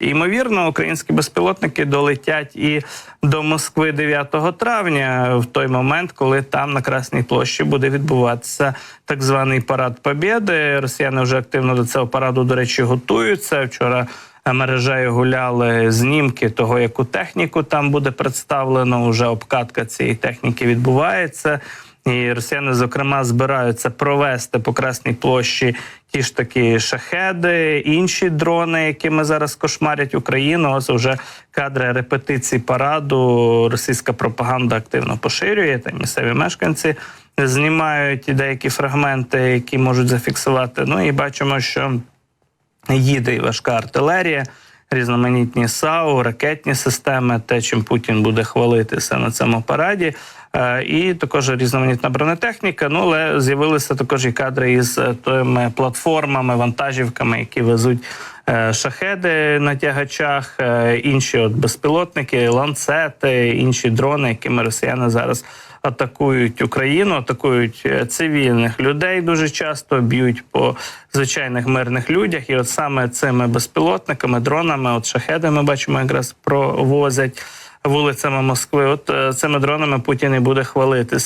Ймовірно, українські безпілотники долетять і до Москви 9 травня, в той момент, коли там на Красній площі буде відбуватися так званий парад Побєди. Росіяни вже активно до цього параду, до речі, готуються. Вчора мережею гуляли знімки того, яку техніку там буде представлено. Уже обкатка цієї техніки відбувається. І росіяни, зокрема, збираються провести по Красній площі ті ж такі шахеди, інші дрони, якими зараз кошмарять Україну. Ось вже кадри репетицій параду. Російська пропаганда активно поширює. Та місцеві мешканці знімають деякі фрагменти, які можуть зафіксувати. Ну і бачимо, що їде і важка артилерія, різноманітні САУ, ракетні системи, те, чим Путін буде хвалитися на цьому параді. Е, І також різноманітна бронетехніка. Ну але з'явилися також і кадри із е, тими платформами, вантажівками, які везуть шахеди на тягачах, е, інші от безпілотники, ланцети, інші дрони, якими росіяни зараз атакують Україну, атакують е, цивільних людей дуже часто, б'ють по звичайних мирних людях. І от саме цими безпілотниками, дронами, от шахеди, ми бачимо, якраз провозять вулицями Москви. От е, цими дронами Путін і буде хвалитися.